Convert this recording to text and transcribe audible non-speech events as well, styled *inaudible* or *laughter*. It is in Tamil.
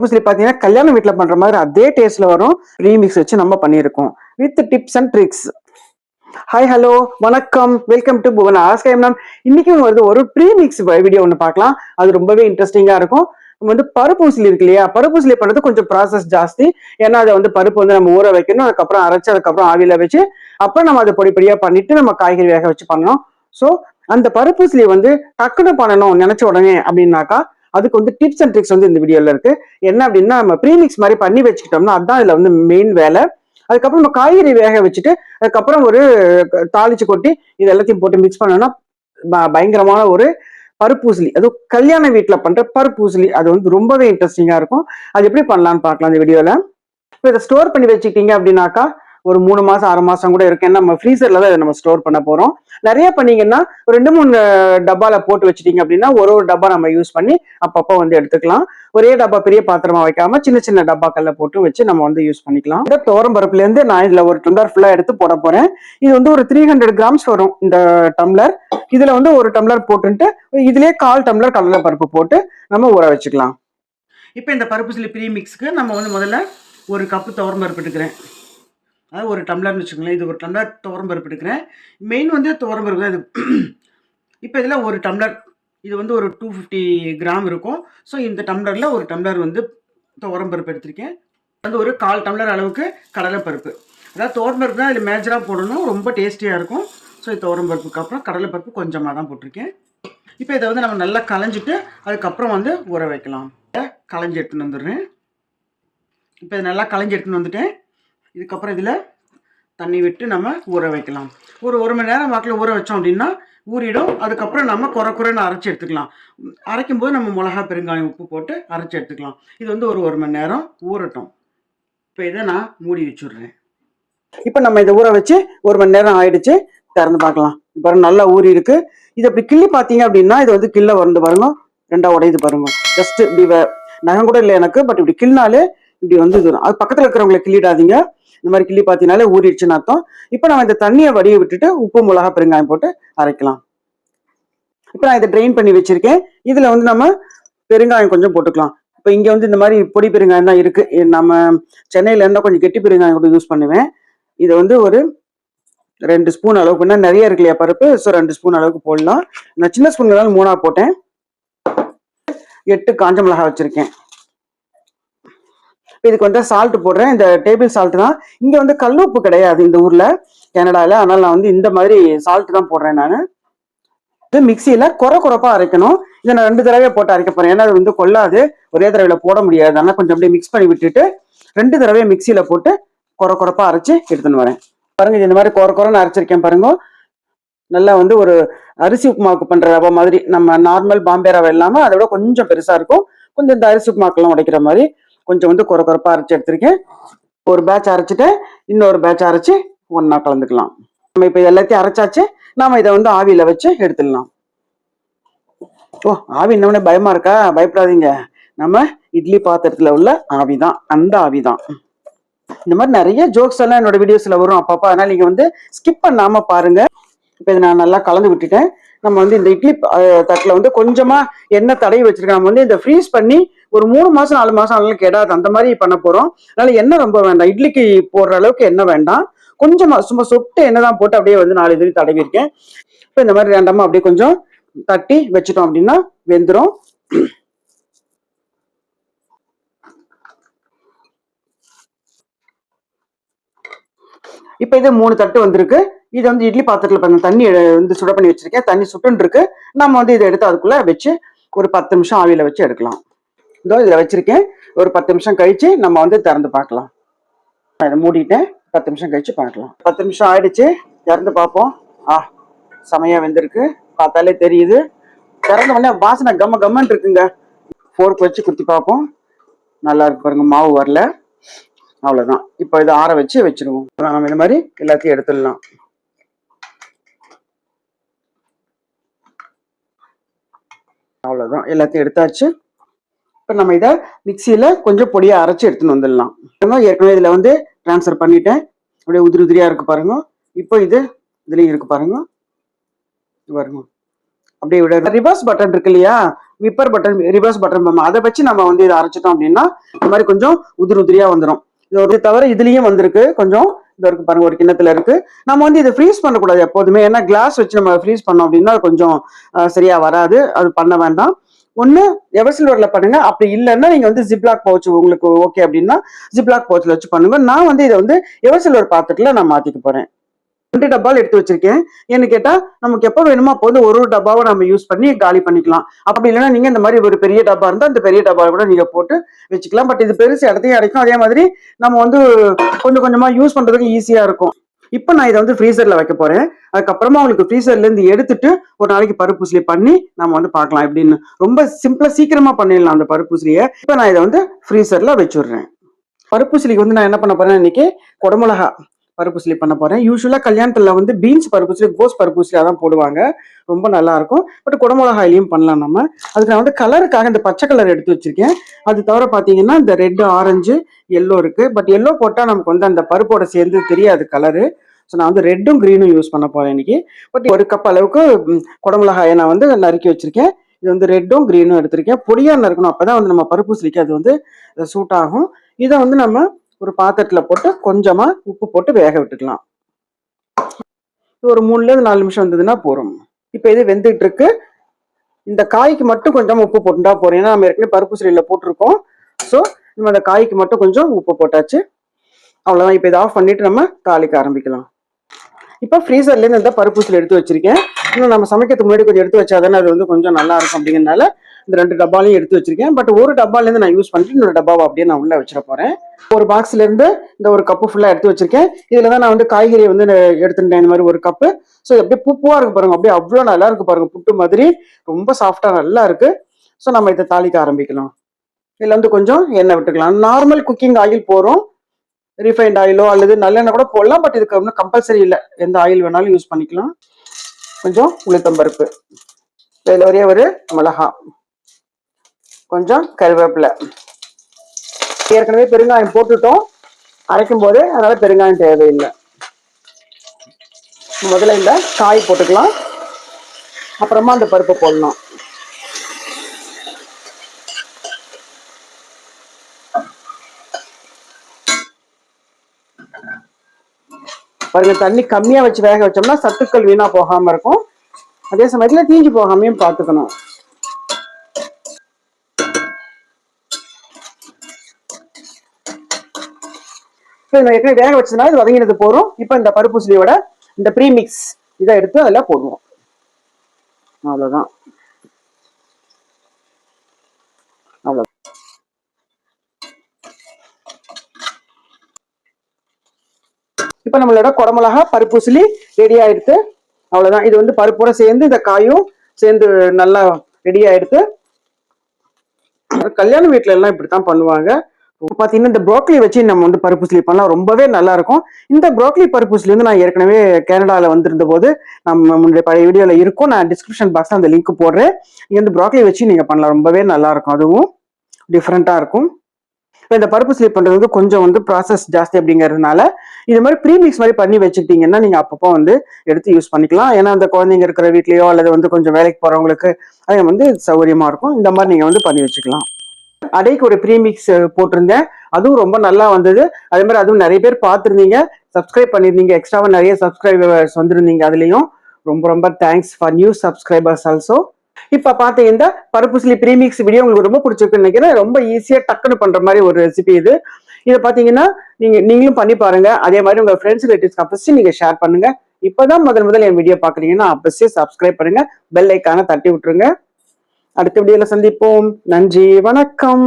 மோஸ்ட்லி பார்த்தீங்கன்னா கல்யாண வீட்டில் பண்ணுற மாதிரி அதே டேஸ்ட்டில் வரும் ரீமிக்ஸ் வச்சு நம்ம பண்ணியிருக்கோம். With tips and tricks hi hello வணக்கம். வெல்கம் டு புவன் ஆஸ்கைம் மேம் இன்னைக்கு வந்து ஒரு ப்ரீமிக்ஸ் வீடியோ ஒன்று பார்க்கலாம். அது ரொம்பவே இன்ட்ரெஸ்டிங்காக இருக்கும். நம்ம வந்து பருப்பு உசிலி இருக்கு இல்லையா? பருப்பு உசிலி பண்ணுறது கொஞ்சம் ப்ராசஸ் ஜாஸ்தி. ஏன்னா அதை வந்து பருப்பு வந்து நம்ம ஊற வைக்கணும். அதுக்கப்புறம் அரைச்சி அதுக்கப்புறம் ஆவியில் வச்சு அப்புறம் நம்ம அதை பொடி பொடியாக பண்ணிட்டு நம்ம காய்கறி வேக வச்சு பண்ணணும். ஸோ அந்த பருப்பு உசிலி வந்து டக்குன்னு பண்ணணும். நினச்ச உடனே அப்படின்னாக்கா அதுக்கு வந்து டிப்ஸ் அண்ட் ட்ரிக்ஸ் வந்து இந்த வீடியோவில் இருக்கு. என்ன அப்படின்னா நம்ம ப்ரீமிக்ஸ் மாதிரி பண்ணி வச்சுக்கிட்டோம்னா அதுதான் இதில் வந்து மெயின் வேலை. அதுக்கப்புறம் நம்ம காய்கறி வேக வச்சுட்டு அதுக்கப்புறம் ஒரு தாளிச்சு கொட்டி இது எல்லாத்தையும் போட்டு மிக்ஸ் பண்ணோம்னா பயங்கரமான ஒரு பருப்பூசலி. அது கல்யாண வீட்டில் பண்ற பருப்பூசலி. அது வந்து ரொம்பவே இன்ட்ரெஸ்டிங்காக இருக்கும். அது எப்படி பண்ணலாம்னு பார்க்கலாம் இந்த வீடியோவில் இப்போ இதை ஸ்டோர் பண்ணி வச்சுக்கிட்டீங்க அப்படின்னாக்கா ஒரு மூணு மாசம் ஆறு மாசம் கூட இருக்கு. ஏன்னா நம்ம ஃப்ரீசர்ல தான் இதை நம்ம ஸ்டோர் பண்ண போறோம். நிறைய பண்ணீங்கன்னா ஒரு ரெண்டு மூணு டப்பால போட்டு வச்சிட்டீங்க அப்படின்னா ஒரு ஒரு டப்பா நம்ம யூஸ் பண்ணி அப்பப்போ வந்து எடுத்துக்கலாம். ஒரே டப்பா பெரிய பாத்திரமா வைக்காம சின்ன சின்ன டப்பாக்கள்ல போட்டு வச்சு நம்ம வந்து யூஸ் பண்ணிக்கலாம். இந்த துவரம் பருப்புல இருந்து நான் இதுல ஒரு டம்ளர் ஃபுல்லா எடுத்து போட போறேன். இது வந்து ஒரு த்ரீ ஹண்ட்ரட் கிராம்ஸ் வரும் இந்த டம்ளர் இதுல வந்து ஒரு டம்ளர் போட்டுட்டு இதுலயே கால் டம்ளர் கடலை பருப்பு போட்டு நம்ம ஊற வச்சுக்கலாம். இப்போ இந்த பருப்பு சிலி ப்ரீ நம்ம வந்து முதல்ல ஒரு கப்பு துவரம் பருப்பு எடுக்கிறேன். அதாவது ஒரு டம்ளர்னு வச்சுக்கோங்களேன் இது ஒரு டம்ளர் துவரம் பருப்பு எடுக்கிறேன். மெயின் வந்து துவரம் பருப்பு தான் இது. *clears throat* இப்போ இதில் ஒரு டம்ளர் இது வந்து ஒரு டூ ஃபிஃப்டி கிராம் இருக்கும். ஸோ இந்த டம்ளரில் ஒரு டம்ளர் வந்து துவரம் பருப்பு எடுத்திருக்கேன். வந்து ஒரு கால் டம்ளர் அளவுக்கு கடலைப்பருப்பு அதாவது துவரம்பருப்பு தான் இதில் மேஜராக போடணும். ரொம்ப டேஸ்டியாக இருக்கும். ஸோ இது துவரம்பருப்புக்கு அப்புறம் கடலைப்பருப்பு கொஞ்சமாக தான் போட்டிருக்கேன். இப்போ இதை வந்து நம்ம நல்லா களைஞ்சிட்டு அதுக்கப்புறம் வந்து ஊற வைக்கலாம். களைஞ்சி எடுத்துன்னு வந்துடுறேன். இப்போ இதை நல்லா களைஞ்சி எடுத்துன்னு வந்துட்டேன். இதுக்கப்புறம் இதில் தண்ணி விட்டு நம்ம ஊற வைக்கலாம். ஒரு ஒரு மணி நேரம் வாக்கில் ஊற வச்சோம் அப்படின்னா ஊறிடும். அதுக்கப்புறம் நம்ம குறை குறைன்னு அரைச்சி எடுத்துக்கலாம். அரைக்கும் போது நம்ம மிளகா பெருங்காயம் உப்பு போட்டு அரைச்சி எடுத்துக்கலாம். இது வந்து ஒரு ஒரு மணி நேரம் ஊறட்டும். இப்போ இதை நான் மூடி வச்சுடுறேன். இப்போ நம்ம இதை ஊற வச்சு ஒரு மணி நேரம் ஆயிடுச்சு. திறந்து பார்க்கலாம். இப்போ நல்லா ஊறி இருக்கு. இது அப்படி கிள்ளி பார்த்தீங்க அப்படின்னா இது வந்து கிள்ள வந்து பாருங்க. ரெண்டா உடையுது பாருங்க. ஜஸ்ட் இப்படி வே- நகம் கூட இல்லை எனக்கு பட் இப்படி கிள்ளினாலே இப்படி வந்து இது அது பக்கத்தில் இருக்கிறவங்களை கிள்ளிடாதீங்க. இந்த மாதிரி கிள்ளி பார்த்தீங்கனாலே ஊறிடுச்சுன்னு அர்த்தம். இப்போ நம்ம இந்த தண்ணியை வடிய விட்டுட்டு உப்பு மிளகா பெருங்காயம் போட்டு அரைக்கலாம். இப்போ நான் இதை ட்ரெயின் பண்ணி வச்சிருக்கேன். இதில் வந்து நம்ம பெருங்காயம் கொஞ்சம் போட்டுக்கலாம். இப்போ இங்கே வந்து இந்த மாதிரி பொடி பெருங்காயம் தான் இருக்குது நம்ம சென்னையில் இருந்தால் கொஞ்சம் கெட்டி பெருங்காயம் கூட யூஸ் பண்ணுவேன். இதை வந்து ஒரு ரெண்டு ஸ்பூன் அளவுக்கு இன்னும் நிறைய இருக்கு இல்லையா பருப்பு? ஸோ ரெண்டு ஸ்பூன் அளவுக்கு போடலாம். நான் சின்ன ஸ்பூன் மூணாக போட்டேன். எட்டு காஞ்ச மிளகா வச்சுருக்கேன். இதுக்கு வந்து சால்ட் போடுறேன். இந்த டேபிள் சால்ட் தான். இங்க வந்து கல்லுப்பு கிடையாது இந்த ஊர்ல கனடால. அதனால நான் வந்து இந்த மாதிரி சால்ட் தான் போடுறேன் நான். இது மிக்சியில குறை குறைப்பா அரைக்கணும். இதை நான் ரெண்டு தடவை போட்டு அரைக்க போறேன். ஏன்னா அது வந்து கொள்ளாது. ஒரே தடவையில போட முடியாது. அதனால கொஞ்சம் அப்படியே மிக்ஸ் பண்ணி விட்டுட்டு ரெண்டு தடவையை மிக்சியில போட்டு குறை குறைப்பா அரைச்சு எடுத்துன்னு வரேன். பாருங்க இது இந்த மாதிரி குறை குறைன்னு அரைச்சிருக்கேன் பாருங்க. நல்லா வந்து ஒரு அரிசி உப்புமாவுக்கு பண்ற ரவை மாதிரி. நம்ம நார்மல் பாம்பே ரவை இல்லாம அதை விட கொஞ்சம் பெருசா இருக்கும். கொஞ்சம் இந்த அரிசி உப்புமாக்கெல்லாம் உடைக்கிற மாதிரி. கொஞ்சம் வந்து குறை குறைப்பாக அரைச்சு எடுத்திருக்கேன். ஒரு பேட்ச் அரைச்சிட்டு இன்னொரு பேட்ச் அரைச்சு ஒன்றா கலந்துக்கலாம். நம்ம இப்போ எல்லாத்தையும் அரைச்சாச்சு. நாம இதை வந்து ஆவியில வச்சு எடுத்துடலாம். ஓ ஆவி இன்னொன்னே பயமா இருக்கா? பயப்படாதீங்க. நம்ம இட்லி பாத்திரத்துல உள்ள ஆவிதான். அந்த ஆவிதான். இந்த மாதிரி நிறைய ஜோக்ஸ் எல்லாம் என்னோட வீடியோஸ்ல வரும் அப்பப்போ. அதனால நீங்க வந்து ஸ்கிப் பண்ணாம பாருங்க. இப்போ இதை நான் நல்லா கலந்து விட்டுட்டேன். நம்ம வந்து இந்த இட்லி தட்டில் வந்து கொஞ்சமாக எண்ணெய் தடவி வச்சிருக்கோம். நம்ம வந்து இந்த ஃப்ரீஸ் பண்ணி ஒரு மூணு மாதம் நாலு மாதம் ஆனாலும் கெடாது. அந்த மாதிரி பண்ண போகிறோம் அதனால எண்ணெய் ரொம்ப வேண்டாம். இட்லிக்கு போடுற அளவுக்கு எண்ணெய் வேண்டாம். கொஞ்சமாக சும்மா சொட்டு எண்ணெய் தான் போட்டு அப்படியே வந்து நாலு இது தடவி இருக்கேன் இப்போ இந்த மாதிரி ரெண்டமா அப்படியே கொஞ்சம் தட்டி வச்சிட்டோம் அப்படின்னா வெந்துடும் இப்போ இது மூணு தட்டு வந்திருக்கு. இது வந்து இட்லி பாத்திரத்தில் பண்ண தண்ணி வந்து சுட பண்ணி வச்சிருக்கேன். தண்ணி சுட்டுன்னு இருக்கு நம்ம வந்து இதை எடுத்து அதுக்குள்ளே வச்சு ஒரு பத்து நிமிஷம் ஆவியில் வச்சு எடுக்கலாம். இதோ இதில் வச்சிருக்கேன். ஒரு பத்து நிமிஷம் கழிச்சு நம்ம வந்து திறந்து பார்க்கலாம். நான் இதை மூடிட்டேன். பத்து நிமிஷம் கழிச்சு பார்க்கலாம். பத்து நிமிஷம் ஆயிடுச்சு. திறந்து பார்ப்போம். ஆ செமையாக வெந்திருக்கு. பார்த்தாலே தெரியுது. திறந்த உடனே வாசனை கம்ம கம்மன் இருக்குங்க. ஃபோர்க் வச்சு குத்தி பார்ப்போம். நல்லா இருக்கு பாருங்க மாவு வரல. அவ்வளோதான் இப்போ இதை ஆற வச்சு வச்சிருவோம். நம்ம இந்த மாதிரி எல்லாத்தையும் எடுத்துடலாம். அவ்வளோதான் எல்லாத்தையும் எடுத்தாச்சு. இப்போ நம்ம இதை மிக்சியில கொஞ்சம் பொடியா அரைச்சு எடுத்துன்னு வந்துடலாம். பாருங்க, ஏற்கனவே இதுல வந்து ட்ரான்ஸ்ஃபர் பண்ணிட்டேன். அப்படியே உதிரி உதிரியா இருக்கு பாருங்க. இப்போ இது இதுலையும் இருக்கு பாருங்க. பாருங்க. அப்படியே விட ரிவர்ஸ் பட்டன் இருக்கு இல்லையா? விப்பர் பட்டன் ரிவர்ஸ் பட்டன் அதை வச்சு நம்ம வந்து இதை அரைச்சிட்டோம் அப்படின்னா இந்த மாதிரி கொஞ்சம் உதிரி உதிரியா வந்துடும் இது ஒரு தவிர இதுலயும் வந்திருக்கு. கொஞ்சம் இந்த இருக்கு பாருங்க ஒரு கிண்ணத்துல இருக்கு. நம்ம வந்து இதை ஃப்ரீஸ் பண்ணக்கூடாது எப்போதுமே. ஏன்னா கிளாஸ் வச்சு நம்ம ஃப்ரீஸ் பண்ணோம் அப்படின்னா அது கொஞ்சம் சரியா வராது. அது பண்ண வேண்டாம். ஒண்ணு எவர்சில்வர்ல பண்ணுங்க. அப்படி இல்லைன்னா நீங்க வந்து ஜிப்லாக் பவுச் உங்களுக்கு ஓகே அப்படின்னா ஜிப்லாக் பவுச்ல வச்சு பண்ணுங்க. நான் வந்து இதை வந்து எவர்சில்வர் பாத்திரத்துல நான் மாத்திக்க போறேன். ரெண்டு டப்பால் எடுத்து வச்சிருக்கேன். ஏன்னு கேட்டா நமக்கு எப்போ வேணுமோ அப்போ வந்து ஒரு ஒரு டப்பாவை நம்ம யூஸ் பண்ணி காலி பண்ணிக்கலாம். அப்படி இல்லைன்னா நீங்க இந்த மாதிரி ஒரு பெரிய டப்பா இருந்தால் அந்த பெரிய டப்பாவை கூட நீங்க போட்டு வச்சுக்கலாம். பட் இது பெருசு இடத்தையும் அடைக்கும். அதே மாதிரி நம்ம வந்து கொஞ்சம் கொஞ்சமா யூஸ் பண்றதுக்கு ஈஸியா இருக்கும். இப்போ நான் இதை வந்து ஃப்ரீசர்ல வைக்க போறேன். அதுக்கப்புறமா உங்களுக்கு ஃப்ரீசர்ல இருந்து எடுத்துட்டு ஒரு நாளைக்கு பருப்பூசலி பண்ணி நம்ம வந்து பார்க்கலாம். எப்படின்னு. ரொம்ப சிம்பிளா சீக்கிரமா பண்ணிடலாம் அந்த பருப்பூசலியை இப்போ நான் இதை வந்து ஃப்ரீசர்ல வச்சுடுறேன். பருப்பூசலிக்கு வந்து நான் என்ன பண்ண போகிறேன் இன்னைக்கு? குடமிளகா. பருப்புசிலி பண்ண போறேன். யூஸ்வலா கல்யாணத்துல வந்து பீன்ஸ் பருப்புசிலி கோஸ் பருப்புசிலியா தான் போடுவாங்க. ரொம்ப நல்லா இருக்கும். பட் குடமிளகாயிலையும் பண்ணலாம் நம்ம. அதுக்கு நான் வந்து கலருக்காக இந்த பச்சை கலர் எடுத்து வச்சிருக்கேன். அது தவிர பாத்தீங்கன்னா இந்த ரெட் ஆரஞ்சு எல்லோ இருக்கு. பட் எல்லோ போட்டா நமக்கு வந்து அந்த பருப்போட சேர்ந்து தெரியாது கலரு ஸோ நான் வந்து ரெட்டும் க்ரீனும் யூஸ் பண்ண போறேன் இன்னைக்கு. பட் ஒரு கப் அளவுக்கு குடமிளகாயை நான் வந்து நறுக்கி வச்சிருக்கேன். இது வந்து ரெட்டும் க்ரீனும் எடுத்திருக்கேன். பொடியா நறுக்கணும். அப்பதான் வந்து நம்ம பருப்பு அது வந்து சூட் ஆகும். இதை வந்து நம்ம ஒரு பாத்திரத்துல போட்டு கொஞ்சமா உப்பு போட்டு வேக விட்டுக்கலாம். இது ஒரு மூணுல இருந்து நாலு நிமிஷம் வந்ததுன்னா போறோம் இப்போ இது வெந்துட்டு இருக்கு. இந்த காய்க்கு மட்டும் கொஞ்சம் உப்பு போட்டுட்டா போறோம் ஏன்னா நம்ம ஏற்கனவே பருப்பு சிலையில போட்டிருக்கோம். ஸோ நம்ம அந்த காய்க்கு மட்டும் கொஞ்சம் உப்பு போட்டாச்சு. அவ்வளோதான் இப்போ இதை ஆஃப் பண்ணிட்டு நம்ம தாளிக்க ஆரம்பிக்கலாம். இப்போ ஃப்ரீசர்ல இருந்து இந்த பருப்பு எடுத்து வச்சிருக்கேன். இன்னும் நம்ம சமைக்கிறதுக்கு முன்னாடி கொஞ்சம் எடுத்து வச்சாதானே அது வந்து கொஞ்சம் நல்லா இருக்கும் அப்படிங்கிறனால இந்த ரெண்டு டப்பாலையும் எடுத்து வச்சிருக்கேன். பட் ஒரு டப்பால இருந்து நான் யூஸ் பண்ணிட்டு இன்னொரு டப்பாவை அப்படியே நான் உள்ள வச்சிட போறேன். ஒரு பாக்ஸ்ல இருந்து இந்த ஒரு கப்பு ஃபுல்லா எடுத்து வச்சிருக்கேன். இதுல தான் நான் வந்து காய்கறி வந்து எடுத்துட்டேன். இந்த மாதிரி ஒரு கப்பு ஸோ அப்படியே பூ இருக்கு பாருங்க. அப்படியே அவ்வளோ நல்லா இருக்கு பாருங்க. புட்டு மாதிரி. ரொம்ப சாஃப்டா நல்லா இருக்கு. ஸோ நம்ம இதை தாளிக்க ஆரம்பிக்கலாம். இதுல வந்து கொஞ்சம் எண்ணெய் விட்டுக்கலாம். நார்மல் குக்கிங் ஆயில் போறோம். ரீஃபைண்ட் ஆயிலோ அல்லது நல்லெண்ணெய் கூட போடலாம் பட் இதுக்கு ஒன்றும் கம்பல்சரி இல்லை. எந்த ஆயில் வேணாலும் யூஸ் பண்ணிக்கலாம். கொஞ்சம் உளுத்தம்பருப்பு இதில் ஒரே ஒரு மிளகா. கொஞ்சம் கருவேப்பிலை. ஏற்கனவே பெருங்காயம் போட்டுட்டோம். அரைக்கும் போது அதனால பெருங்காயம் தேவையில்லை. முதல்ல இந்த காய் போட்டுக்கலாம். அப்புறமா அந்த பருப்பை போடலாம். பாருங்க தண்ணி கம்மியா வச்சு வேக வச்சோம்னா சத்துக்கள் வீணா போகாம இருக்கும். அதே சமயத்துல தீஞ்சு போகாமையும் பார்த்துக்கணும் இப்போ ஏற்கனவே வேக வச்சதுனால இது வதங்கினது போறோம் இப்போ இந்த பருப்புசிலியோட இந்த ப்ரீமிக்ஸ் இதை எடுத்து அதில் போடுவோம். அவ்வளோதான் அவ்வளோ இப்போ நம்மளோட குடமிளகா பருப்புசிலி ரெடி ஆயிடுத்து. அவ்வளோதான் இது வந்து பருப்போட சேர்ந்து இந்த காயும் சேர்ந்து நல்லா ரெடி ஆயிடுத்து. கல்யாண வீட்டில எல்லாம் இப்படித்தான் பண்ணுவாங்க. பார்த்தீங்கன்னா இந்த ப்ரோக்கலி வச்சு நம்ம வந்து பருப்புசிலி பண்ணலாம். ரொம்பவே நல்லா இருக்கும். இந்த ப்ரோக்கலி பருப்புசிலி வந்து நான் ஏற்கனவே கனடாவில் வந்திருந்த போது நம்ம முன்னாடி பழைய வீடியோவில் இருக்கும். நான் டிஸ்கிரிப்ஷன் பாக்ஸில் அந்த லிங்க் போடுறேன். நீங்கள் வந்து ப்ரோக்லி வச்சு நீங்கள் பண்ணலாம். ரொம்பவே நல்லா இருக்கும். அதுவும் டிஃப்ரெண்ட்டாக இருக்கும். இப்போ இந்த பருப்பு ஸ்லீப் பண்ணுறது வந்து கொஞ்சம் வந்து ப்ராசஸ் ஜாஸ்தி அப்படிங்கிறதுனால இது மாதிரி ப்ரீமிக்ஸ் மாதிரி பண்ணி வச்சுக்கிட்டீங்கன்னா நீங்கள் அப்பப்போ வந்து எடுத்து யூஸ் பண்ணிக்கலாம். ஏன்னா அந்த குழந்தைங்க இருக்கிற வீட்லேயோ அல்லது வந்து கொஞ்சம் வேலைக்கு போகிறவங்களுக்கு அது வந்து சௌகரியமாக இருக்கும். இந்த மாதிரி நீங்கள் வந்து பண்ணி வச்சுக்கலாம். அடைக்கு ஒரு ப்ரீமிக்ஸ் போட்டிருந்தேன். அதுவும் ரொம்ப நல்லா வந்தது. அதே மாதிரி அதுவும் நிறைய பேர் பார்த்துருந்தீங்க. சப்ஸ்கிரைப் பண்ணியிருந்தீங்க. எக்ஸ்ட்ராவாக நிறைய சப்ஸ்கிரைபர்ஸ் வந்திருந்தீங்க. அதுலேயும் ரொம்ப ரொம்ப thanks for new subscribers also இப்ப பாத்த இந்த பருப்புசிலி ப்ரீமிக்ஸ் வீடியோ உங்களுக்கு ரொம்ப பிடிச்சிருக்குன்னு நினைக்கிறேன். ரொம்ப ஈஸியா டக்குன்னு பண்ற மாதிரி ஒரு ரெசிபி இது. இதை பாத்தீங்கன்னா நீங்க நீங்களும் பண்ணி பாருங்க. அதே மாதிரி உங்க ஃப்ரெண்ட்ஸ் ரிலேட்டிவ்ஸ்க்கு அப்பசி நீங்க ஷேர் பண்ணுங்க. இப்பதான் முதல் முதல் என் வீடியோ பாக்குறீங்கன்னா அப்பசியே சப்ஸ்கிரைப் பண்ணுங்க. பெல் ஐக்கான தட்டி விட்டுருங்க. அடுத்த வீடியோவில் சந்திப்போம். நன்றி வணக்கம்.